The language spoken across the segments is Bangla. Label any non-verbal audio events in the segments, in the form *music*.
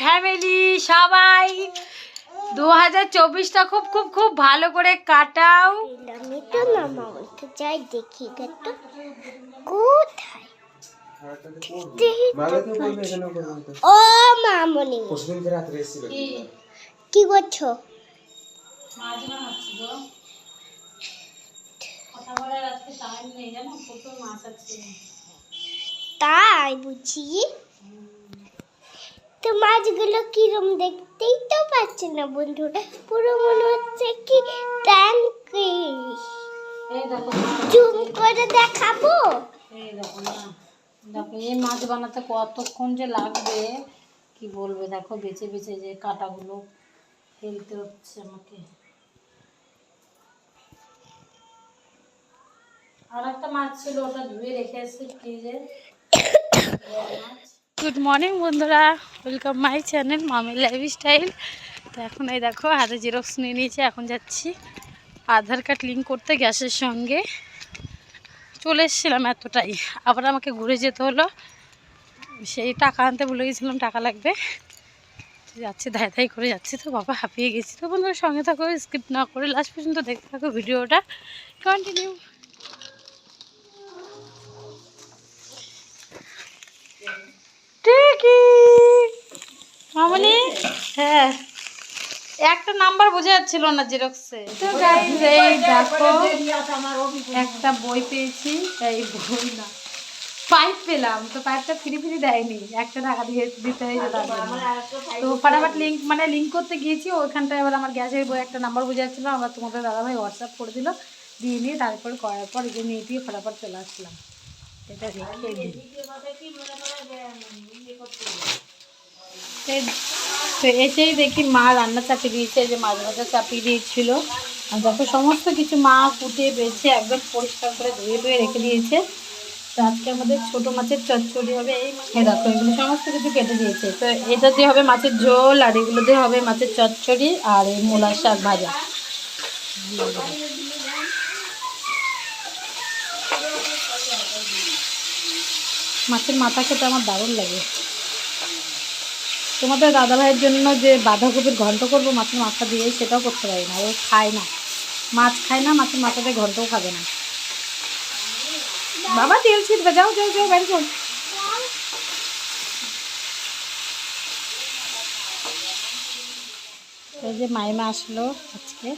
ফ্যামিলি সবাই। দু হাজার চব্বিশটা খুব খুব খুব ভালো করে কাটাও। আমি তো নামা বলতে চাই দেখি তো কোথায়? ও মামনি। কি? করছ? তাই বুঝি তো মাছগুলো কিরম দেখতেই তো পাচ্ছি না বন্ধুরা। পুরো মনে হচ্ছে কি ট্যাঙ্কি এই দেখো জুম করে দেখাবো? এই দেখো এই মাছ বানাতে কতক্ষণ যে লাগবে কি বলবে? দেখো বেছে বেছে যে কাটাগুলো ফেলতে হচ্ছে আমাকে। আর একটা মাছ ছিল ওটা ধুয়ে রেখে এসেছি ফ্রিজে। *coughs* গুড মর্নিং বন্ধুরা। Welcome my channel Mami lifestyle তো এখন এই দেখো হাতে জেরক্স নিয়ে নিয়েছি, এখন যাচ্ছি আধার কার্ড লিঙ্ক করতে গ্যাসের সঙ্গে। চলে এসেছিলাম এতটাই। আবার আমাকে ঘুরে যেতে হলো। সেই টাকা আনতে ভুলে গেছিলাম, টাকা লাগবে। যাচ্ছি, ধাই ধাই করে যাচ্ছি তো, বাবা হাঁপিয়ে গেছি তো বন্ধুরা। সঙ্গে থাকো স্কিপ না করে লাস্ট পর্যন্ত দেখতে থাকো ভিডিওটা। কন্টিনিউ ঠিকই মামনি? হ্যাঁ। একটা নাম্বার বোঝা যাচ্ছিল না জেরক্সে তো এই দেখো, একটা বই পেয়েছি, এই বই না। পাইপ পেলাম, তো পাইপটা ফ্রি ফ্রি দেয়নি। একটা টাকা দিয়ে দিতে হয়েছে। তো ফটাফট লিঙ্ক মানে লিঙ্ক করতে গিয়েছি ওইখানটায় এবার আমার গ্যাসের বই একটা নাম্বার বোঝা যাচ্ছিল আবার তোমাদের দাদাভাই হোয়াটসঅ্যাপ করে দিল, দিয়ে নিয়ে তারপর করার পর যে নিয়ে দিয়ে ফটাফট চলে আসলাম। এটা রেখে দিই এই- তো এসেই দেখি মা রান্না চাপিয়ে দিয়েছে যে মাছ ভাজা চাপিয়ে দিয়েছিল। আর দেখো সমস্ত কিছু মা কুটে বেছে একদম পরিষ্কার করে ধুয়ে ধুয়ে রেখে দিয়েছে। তো আজকে আমাদের ছোট মাছের চচ্চড়ি হবে এই দেখো এগুলো সমস্ত কিছু কেটে দিয়েছে। তো এটা দিয়ে হবে মাছের ঝোল আর এগুলো দিয়ে হবে মাছের চচ্চড়ি আর এই মূলার শাক ভাজা। মাছের মাথা খেতে আমার দারুণ লাগে। তোমাদের দাদা ভাইয়ের জন্য যে বাঁধাকপির ঘন্ট করব মাছের মাথা দিয়ে সেটাও করতে পারি না, ও খায় না। মাছ খায় না, মাছের মাথাতে ঘন্টও খাবে না। বাবা, তেল ছিটবে, যাও যাও যাও বাড়ি যাও এই যে মাইমা আসলো আজকে।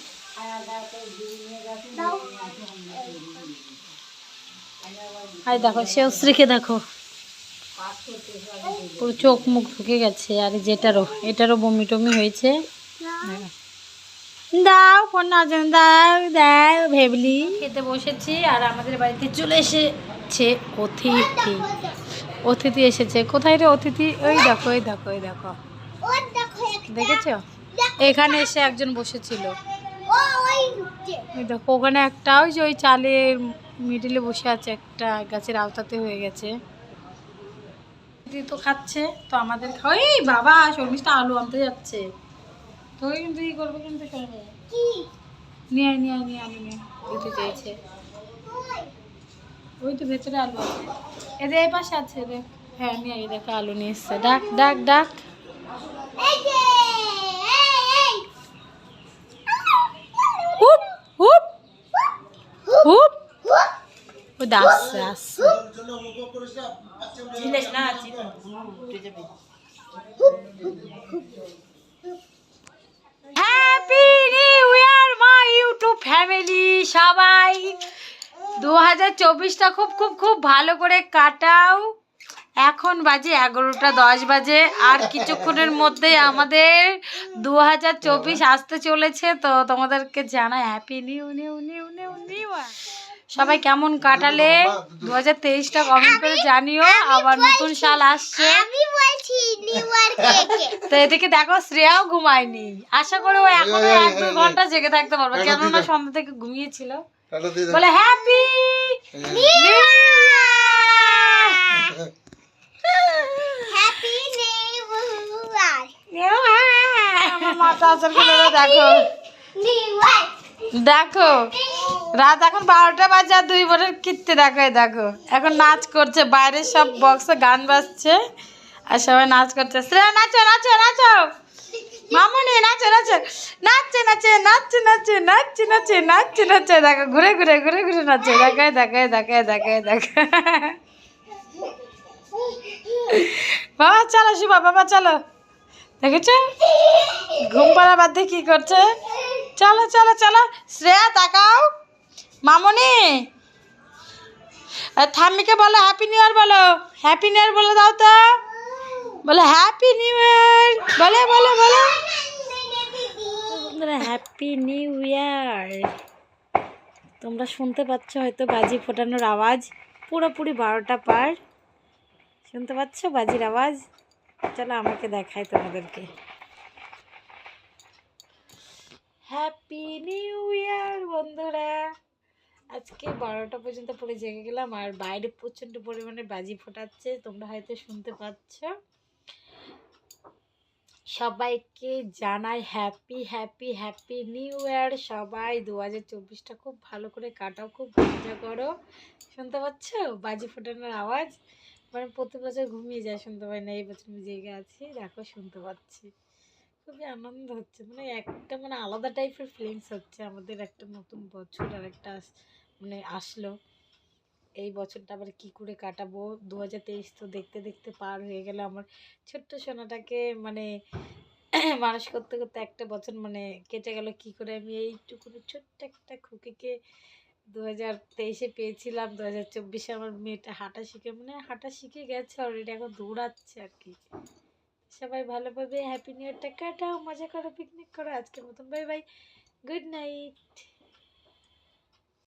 হাই দেখো শেষশ্রীকে দেখো। পুরো চোখ মুখ ঢুকে গেছে আর যেটারও এটারও বমি টমি হয়েছে। দাও ফোন না দাও দাও ভেবলি। খেতে বসেছি আর আমাদের বাড়িতে চলে এসেছে অতিথি। অতিথি এসেছে। কোথায় রে অতিথি? ওই দেখো ওই দেখো ওই দেখো। দেখেছ? এখানে এসে একজন বসেছিল। ওই ওই দেখো ওখানে একটা ওই যে ওই চালের মিডিলে বসে আছে একটা গাছের আওতাতে হয়ে গেছে। তো খাচ্ছে তো আমাদের খাওয়া এই বাবা শর্মিষ্ঠা আলু আনতে যাচ্ছে। তো ওই কিন্তু ই করবে কিন্তু শর্মি নিয়ে আয়, নিয়ে আয়, নিয়ে আলু নিয়ে দিতে চাইছে। ওই তো ভেতরে আলু আছে। এদের এই পাশে আছে দেখ হ্যাঁ নিয়ে দেখো আলু নিয়ে এসছে। ডাক ডাক ডাক এই যে এই এই হুপ হুপ হুপ আসছে আসছে happy new year my YouTube family সবাই। দু হাজার চব্বিশটা খুব খুব খুব ভালো করে কাটাও। এখন বাজে এগারোটা দশ বাজে আর কিছুক্ষণের মধ্যে আমাদের দু হাজার চব্বিশ আসতে চলেছে তো তোমাদেরকে জানাই happy new new new new new সবাই কেমন কাটালে? দু হাজার তেইশটা কমেন্ট করে জানিও আবার নতুন সাল আসছে। আমি বলছি নিউ ইয়ার কেকে তো এদিকে দেখো শ্রেয়াও ঘুমায়নি। আশা করে ও এখনও এক দুই ঘণ্টা জেগে থাকতে পারবে। কেননা সন্ধ্যা থেকে ঘুমিয়েছিল। বলে হ্যাপি হ্যাপি নিউ ইয়ার আমার মাথা আসারগুলো দেখো। দেখো রাত এখন বারোটা বাজে আর দুই বোনের কীর্তি দেখো দেখো। এখন নাচ করছে, বাইরে সব বক্সে গান বাজছে আর সবাই নাচ করছে। শ্রেয়া, নাচো নাচো নাচো। মামুনি, নাচো নাচো। নাচছে নাচে নাচছে নাচে নাচছে নাচে নাচছে নাচে। দেখো, ঘুরে ঘুরে ঘুরে ঘুরে নাচে। দেখায় দেখায় দেখায় দেখায় দেখায়। বাবা, চলো শিবা বাবা, চলো। দেখেছ? ঘুম পাড়া বাদ দিয়ে কি করছে? চলো চলো চলো। শ্রেয়া, তাকাও। ঠাম্মিকে বলো হ্যাপি নিউ ইয়ার বলো। হ্যাপি নিউ ইয়ার বলে দাও তো। বলো হ্যাপি নিউ ইয়ার বলে, বলো বলো। হ্যাপি নিউ ইয়ার তোমরা শুনতে পাচ্ছ হয়তো বাজি ফোটানোর আওয়াজ। পুরোপুরি বারোটা পার। শুনতে পাচ্ছ বাজির আওয়াজ? চলো আমাকে দেখাই তোমাদেরকে। হ্যাপি নিউ আজকে বারোটা পর্যন্ত পরে জেগে গেলাম আর বাইরে প্রচণ্ড পরিমাণে বাজি ফোটাচ্ছে, তোমরা হয়তো শুনতে পাচ্ছ। সবাইকে জানাই happy happy happy new year সবাই দু হাজার চব্বিশটা খুব ভালো করে কাটাও, খুব মজা করো। শুনতে পাচ্ছ বাজি ফোটানোর আওয়াজ? মানে প্রতি বছর ঘুমিয়ে যায়, শুনতে পাই না, এই বছর আমি জেগে আছি। দেখো, শুনতে পাচ্ছি। খুবই আনন্দ হচ্ছে। মানে একটা মানে আলাদা টাইপের ফিলিংস হচ্ছে আমাদের একটা নতুন বছর আর একটা মানে আসলো। এই বছরটা আবার কি করে কাটাবো? দু হাজার তেইশ তো দেখতে দেখতে পার হয়ে গেল আমার। ছোট্ট সোনাটাকে মানে *clears throat* মানুষ করতে করতে একটা বছর মানে কেটে গেল। কি করে আমি এইটুকু ছোট্ট একটা খুকিকে দু হাজার তেইশে পেয়েছিলাম। দু হাজার চব্বিশে আমার মেয়েটা হাঁটা শিখে মানে হাঁটা শিখে গেছে অলরেডি এখন দৌড়াচ্ছে আর কি। সবাই ভালোভাবে হ্যাপি নিউ ইয়ারটা কাটাও, মজা করো পিকনিক করো, আজকের মতন বাই বাই গুড নাইট